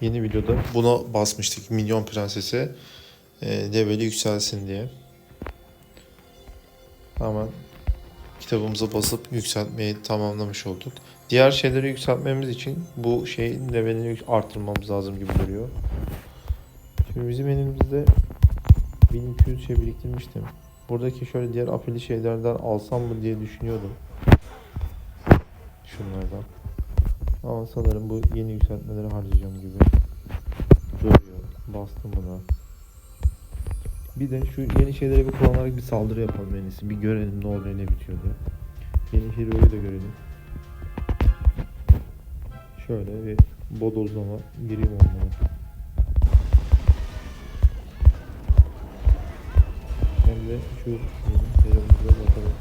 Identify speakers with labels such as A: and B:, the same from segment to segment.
A: yeni videoda buna basmıştık. Milyon Prensesi e, leveli yükselsin diye. Hemen kitabımıza basıp yükseltmeyi tamamlamış olduk. Diğer şeyleri yükseltmemiz için bu şeyin levelini arttırmamız lazım gibi duruyor. Şimdi bizim elimizde 1200 şey biriktirmiştim. Buradaki şöyle diğer apeli şeylerden alsam mı diye düşünüyordum. Şunlardan. Ama sanırım bu yeni yükseltmeleri harcayacağım gibi. Bastım buna. Bir de şu yeni şeyleri bir kullanarak bir saldırı yapalım en iyisi. Bir görelim ne oluyor ne bitiyor diye. Yeni hero'yu da görelim. Şöyle bir bodozlama gireyim onlara. Hem de şu yeni hero'muza bakalım.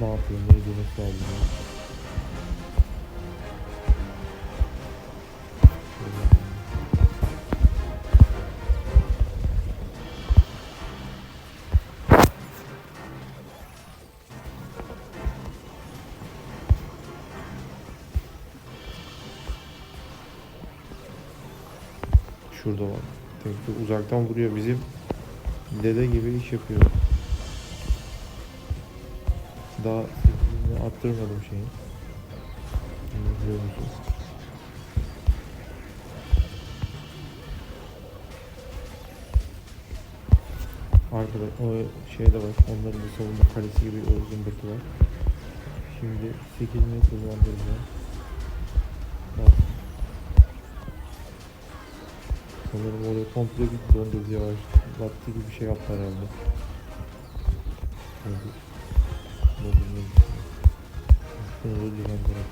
A: Ne yapıyor, ne ediyor, nasıl saldırıyor. Şurada var. Çünkü uzaktan vuruyor bizim dede gibi iş yapıyor. Daha sesini arttırmadım şeyi. Biliyor? Arkada o şey de var. Onların da savunma kalesi gibi o zımbırtı var. Şimdi 8'ini kullandıracağım. Sanırım oraya komple bir dondurdu yavaş. Latte gibi bir şey yaptı herhalde. Gibi. Şunu düzenlerim.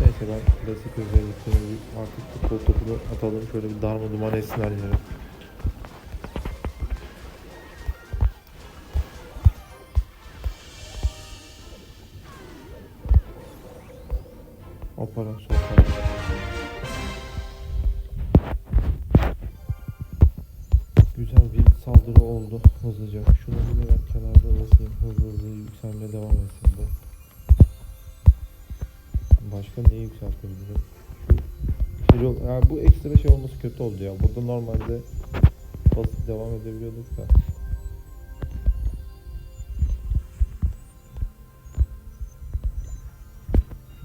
A: Neyse ben klasik özelliklerini artık futbol topunu atalım. Şöyle bir darma duman etsin her yere. Operasyon oldu hızlıca. Bir de ben kenarda basayım. Hızlı hızlı yükselmeye devam etsin bu. Başka neyi yükseltebilirim? Şu Hero, yani bu ekstra şey olması kötü oldu ya. Burada normalde basıp devam edebiliyorduk da.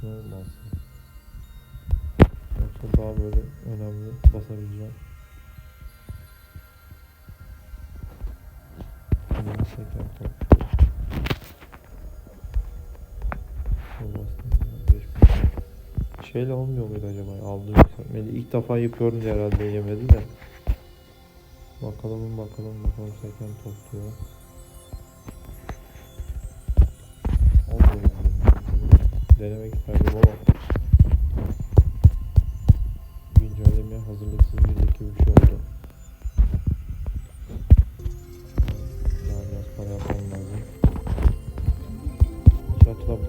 A: Şunu olmaz. Yoksa daha böyle önemli basabileceğim. Beş bin. Şeyle olmuyor muydu acaba? Aldığı yükseltmeli. İlk defa yapıyorum diye herhalde yemedi de. Bakalım bakalım bakalım seken topluyor. Denemek isterdim ama güncellemeye hazırlıksız girdik gibi bir şey oldu.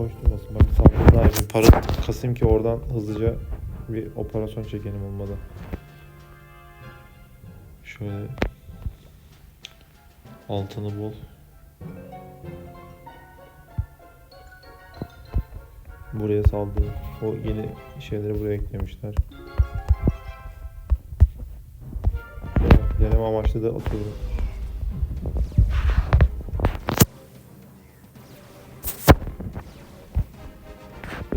A: Bir saldırı daha yapayım. Para kasayım ki oradan hızlıca bir operasyon çekelim olmadı. Şöyle altını bol. Buraya saldırı. O yeni şeyleri buraya eklemişler. Deneme amaçlı da atıyorum.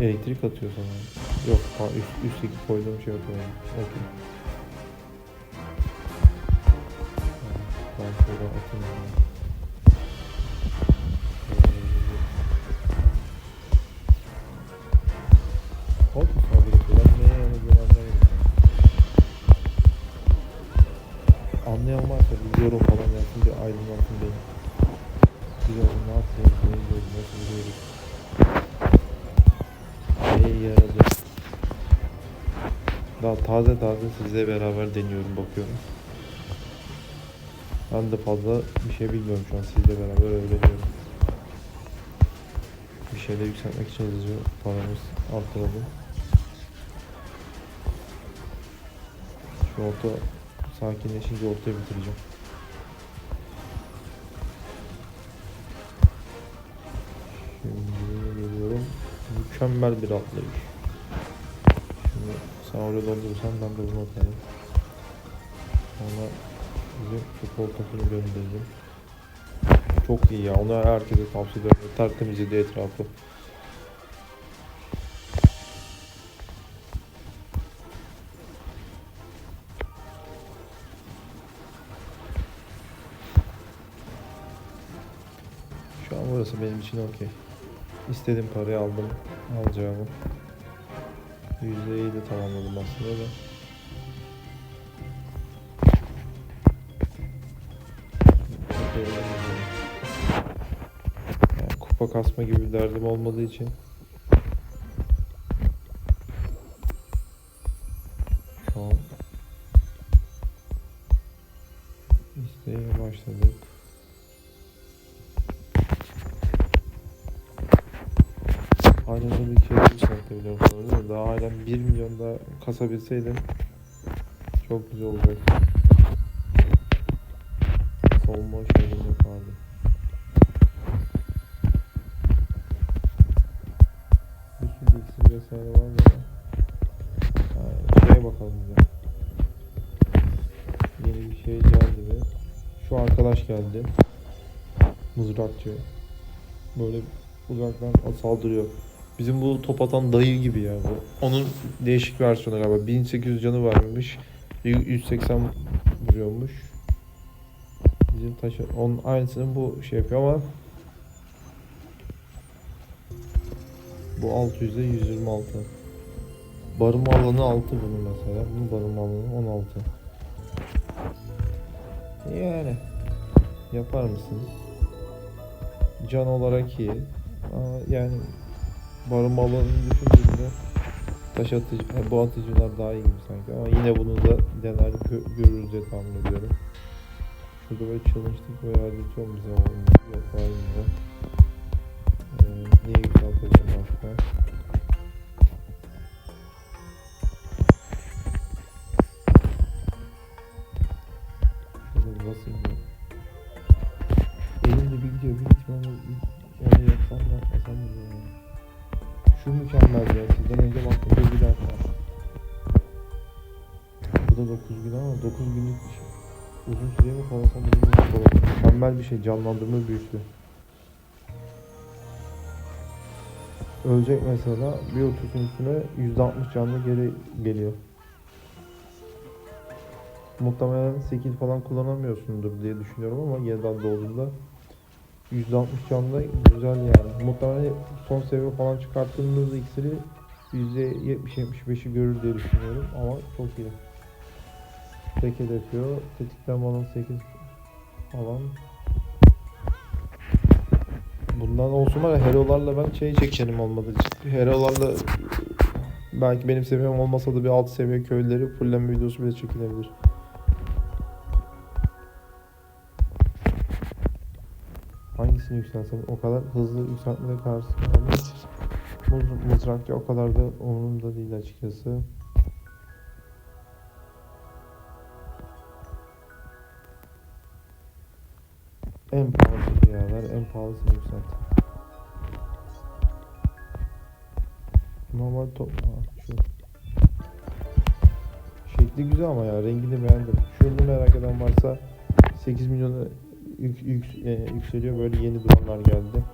A: Elektrik atıyor sana. Yok, ha, üst, üstteki koyduğum şey atıyor. Okey. Ben şöyle atayım. Hop anlamadım. Anlayan varsa bir yorum falan yapsın bir aydınlatsın beni. Biz orada ne yapıyoruz, ne ediyoruz, nasıl vuruyoruz. Neye yaradı. Daha taze taze sizle beraber deniyorum bakıyorum. Ben de fazla bir şey bilmiyorum şu an sizle beraber öğreniyorum. Bir şeyler yükseltmek için hızlıca paramız arttıralım. Şu orta sakinleşince ortaya bitireceğim. Şimdi. Mükemmel bir atlayış. Şimdi sen oraya doldurursan ben de bunu atarım. Sonra bizim futbol topunu gönderirim. Çok iyi ya. Onu herkese tavsiye ederim. Tertemiz yedi etrafı. Şu an burası benim için okey. İstediğim parayı aldım. Alacağımı. %'yi de tamamladım aslında da. Yani kupa kasma gibi bir derdim olmadığı için 1 milyon daha kasabilseydim çok güzel olacaktı. Savunma şeyini yapardım. Bir sürü iksir vesaire var ya. Ha, şeye bakalım ya. Yeni bir şey geldi mi? Şu arkadaş geldi. Mızrakçı. Böyle uzaktan saldırıyor. Bizim bu top atan dayı gibi ya bu. Onun değişik versiyonu galiba. 1800 canı varmış. 180 vuruyormuş. Bizim taşı onun aynısını bu şey yapıyor ama bu 600'de 126. Barınma alanı 6 bunun mesela. Bunun barınma alanı 16. Yani yapar mısın? Can olarak iyi. Ama yani barınma alanını düşündüğümde taş atıcı, yani bu atıcılar daha iyi gibi sanki ama yine bunu da dener gö- görürüz diye tahmin ediyorum. Şurada böyle böyle adeti bize olmuyor. Yok var mı? Ee, niye yükseltelim başka? Şey. Canlandırma büyüsü. Ölecek mesela bir otursun üstüne %60 canlı geri geliyor. Muhtemelen 8 falan kullanamıyorsundur diye düşünüyorum ama yeniden doğduğunda %60 canlı güzel yani. Muhtemelen son seviye falan çıkarttığımız iksiri %70-75'i görür diye düşünüyorum ama çok iyi. Tek yapıyor. Tetikten bana 8 falan. Bundan olsun var ya herolarla ben şey çekerim olmadı. Herolarla belki benim seviyem olmasa da bir alt seviye köyleri fulleme videosu bile çekilebilir. Hangisini yükselsem o kadar hızlı yükseltmede karşı Muz, mızrakçı o kadar da umurumda değil açıkçası. En pahalı pahalısını yükselt. Normal top, şu. Şekli güzel ama ya, rengini beğendim. Şunu merak eden varsa 8 milyona yük, yük- e, yükseliyor, böyle yeni duvarlar geldi.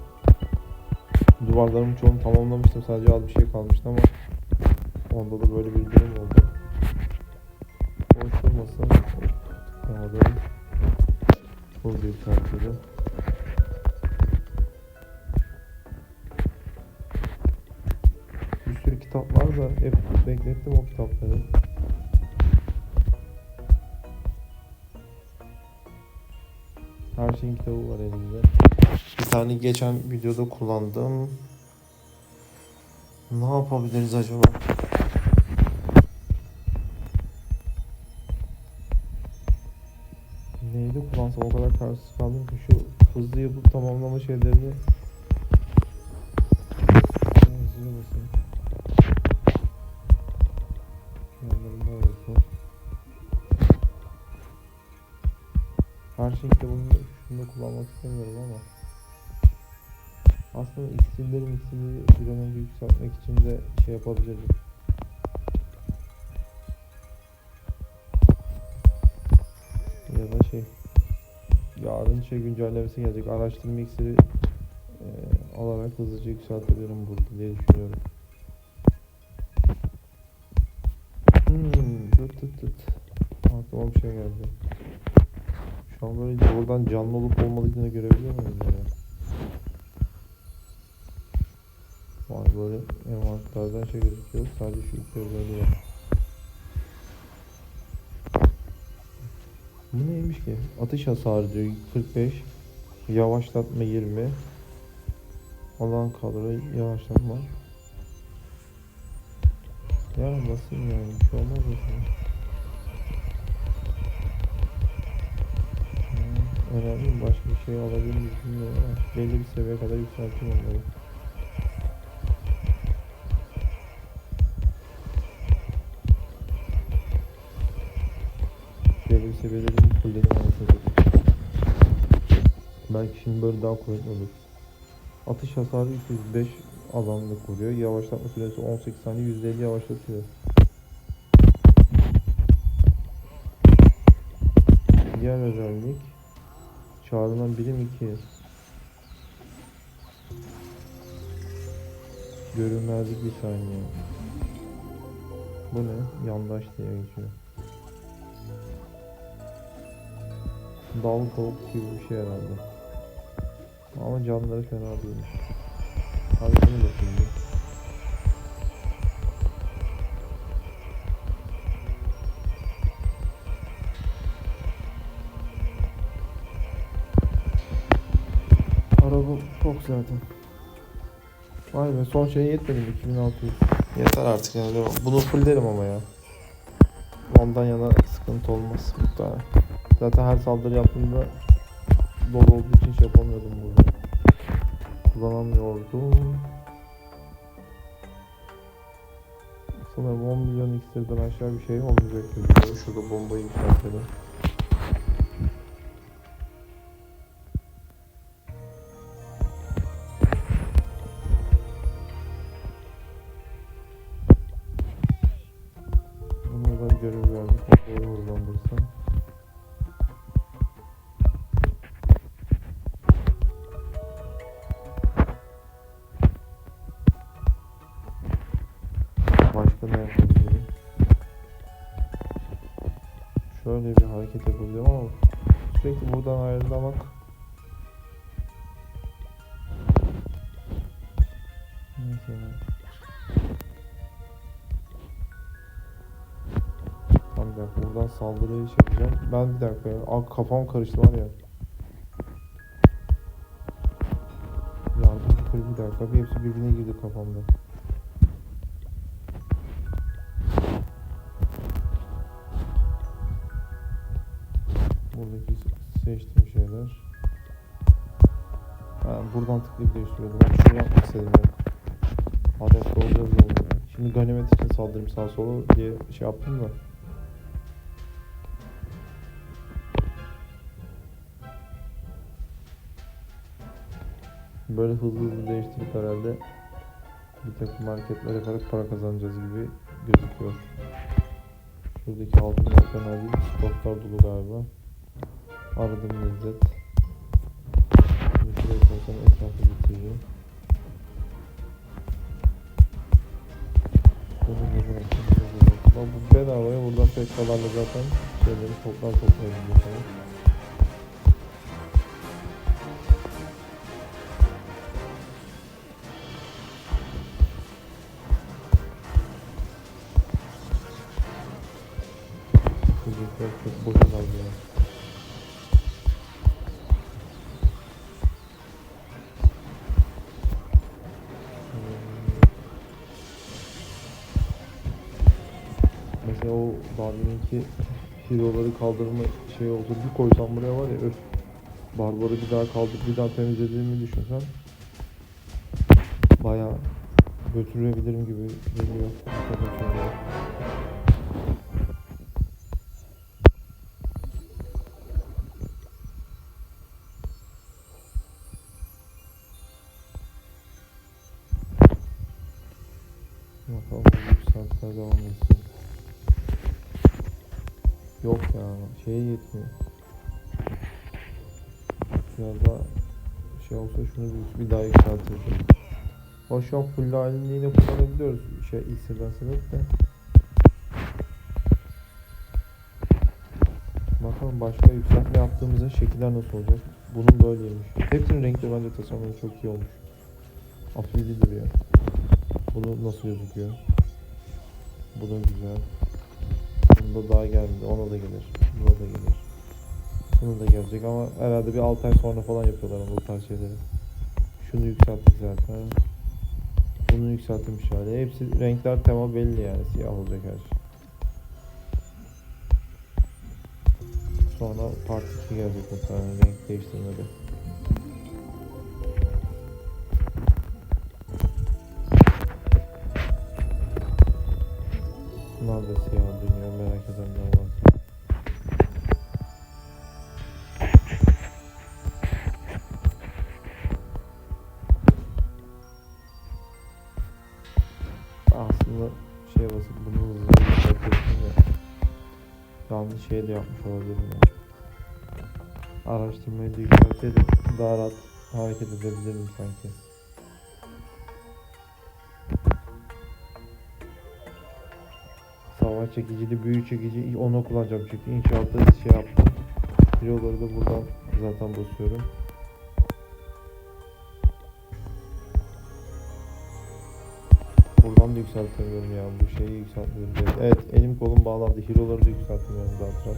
A: Duvarlarımın çoğunu tamamlamıştım, sadece az bir şey kalmıştı ama onda da böyle bir durum oldu. Boş durmasın. Tıklamadım. Bu bir kartıydı. Hep beklettim o kitapları. Her şeyin kitabı var elimde. Bir tane geçen videoda kullandım. Ne yapabiliriz acaba? Neydi kullansam o kadar kararsız kaldım ki şu hızlı yapıp tamamlama şeylerini Karşın kitabını şunu kullanmak istemiyorum ama aslında iksirleri iksirleri bir an önce yükseltmek için de şey yapabilirdim. Ya da şey yarın şey güncellemesi gelecek araştırma iksiri e, alarak hızlıca yükseltebilirim burada diye düşünüyorum. Hmm, tut tut tut. Aklıma bir şey geldi. Şu an böyle oradan canlı olup olmadığını görebiliyor muyum ya? Vay böyle envanterden şey gözüküyor. Sadece şu özelliği var. Bu neymiş ki? Atış hasarı diyor 45. Yavaşlatma 20. Alan kadro yavaşlatma. Ya nasıl yani? Bir şey olmaz mı? Mi? Başka bir şey alabilir miyiz bilmiyorum ama belli bir seviyeye kadar yükselteyim onları. Belli bir seviyede bir fulledim anasını Belki şimdi böyle daha kuvvetli olur. Atış hasarı 205 alanlık vuruyor. Yavaşlatma süresi 18 saniye %50 yavaşlatıyor. Diğer özellik çağrılan birim 2 Görünmezlik bir saniye. Bu ne? Yandaş diye geçiyor. Dal kovuk gibi bir şey herhalde. Ama canları fena değilmiş. Hadi bunu da şimdi. Zaten. Vay be son şey yetmedi mi 2600? Yeter artık yani bunu fulllerim ama ya. Ondan yana sıkıntı olmaz muhtemelen. Zaten her saldırı yaptığımda dolu olduğu için şey yapamıyordum burada. Kullanamıyordum. Sanırım 10 milyon iksirden aşağı bir şey olmayacak gibi. Şurada bombayı yükseltelim. Hareket yapabilirim ama sürekli buradan ayrılmak Neyse. Tamam bir dakika buradan saldırıyı yapacağım. Ben bir dakika ya. Aa, kafam karıştı var ya. Yardım bir dakika. Bir hepsi birbirine girdi kafamda. Buradan tıklayıp değiştiriyordum. Ben şunu yapmak istedim ya. Olacağız oldu ya. Şimdi ganimet için saldırayım sağ sola diye şey yaptım da. Böyle hızlı hızlı değiştirip herhalde bir takım hareketler yaparak para kazanacağız gibi gözüküyor. Şuradaki altınlar fena değil. Stoklar dolu galiba. Aradım lezzet. Koysam etrafı bitireceğim. Bunu bırakayım. Ama bu bedavaya buradan pekkalarla zaten şeyleri toplar toplayabiliyor falan. Çocuklar çok boşa kaldı deminki hero'ları kaldırma şey oldu. Bir koysam buraya var ya öf. Barbarı bir daha kaldır bir daha temizlediğimi düşünsen. Bayağı götürebilirim gibi geliyor. Bakalım bu yükseltler devam etsin. Yok ya şeye yetmiyor. Biraz daha şey olsa şunu bir, bir daha yükseltirdim. O şu an full halini yine kullanabiliyoruz. Şey X'den sebep de. Bakalım başka yükseltme yaptığımızda şekiller nasıl olacak? Bunun böyleymiş. Hepsinin renkleri bence tasarımları çok iyi olmuş. Afilli duruyor. Bunu nasıl gözüküyor? Bu da güzel. Bunda daha gelmedi. Ona da gelir. Buna da gelir. Bunu da gelecek ama herhalde bir 6 ay sonra falan yapıyorlar bu tarz şeyleri. Şunu yükselttik zaten. Bunu yükseltmiş hali. Hepsi renkler tema belli yani. Siyah olacak her şey. Sonra part 2 gelecek muhtemelen renk değiştirmeli. Bunlar da siyah merak edenler varsa. Aslında şeye basıp bunu hızlı yükseltiyorsun ya. Yanlış şey de yapmış olabilirim ya. Araştırmayı da yükseltseydim daha rahat hareket edebilirim sanki. Savaş çekicili, büyü çekici onu kullanacağım çünkü inşaatta şey yaptım. Yolları da buradan zaten basıyorum. Buradan da yükseltemiyorum ya bu şeyi yükseltmiyorum. diye. Evet elim kolum bağlandı. Hero'ları da yükseltemiyorum zaten.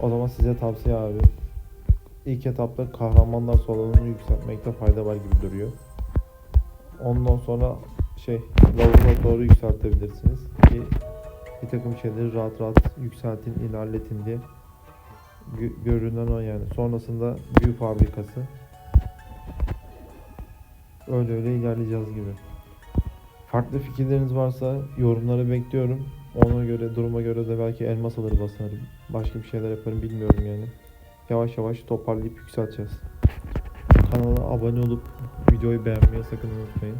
A: O zaman size tavsiye abi. İlk etapta kahramanlar salonunu yükseltmekte fayda var gibi duruyor. Ondan sonra şey lavuna doğru yükseltebilirsiniz ki bir takım şeyleri rahat rahat yükseltin, ilerletin diye Gö- görünen o yani. Sonrasında büyü fabrikası. Öyle öyle ilerleyeceğiz gibi. Farklı fikirleriniz varsa yorumlara bekliyorum. Ona göre, duruma göre de belki elmas alır basarım. Başka bir şeyler yaparım bilmiyorum yani. Yavaş yavaş toparlayıp yükselteceğiz. Kanala abone olup videoyu beğenmeyi sakın unutmayın.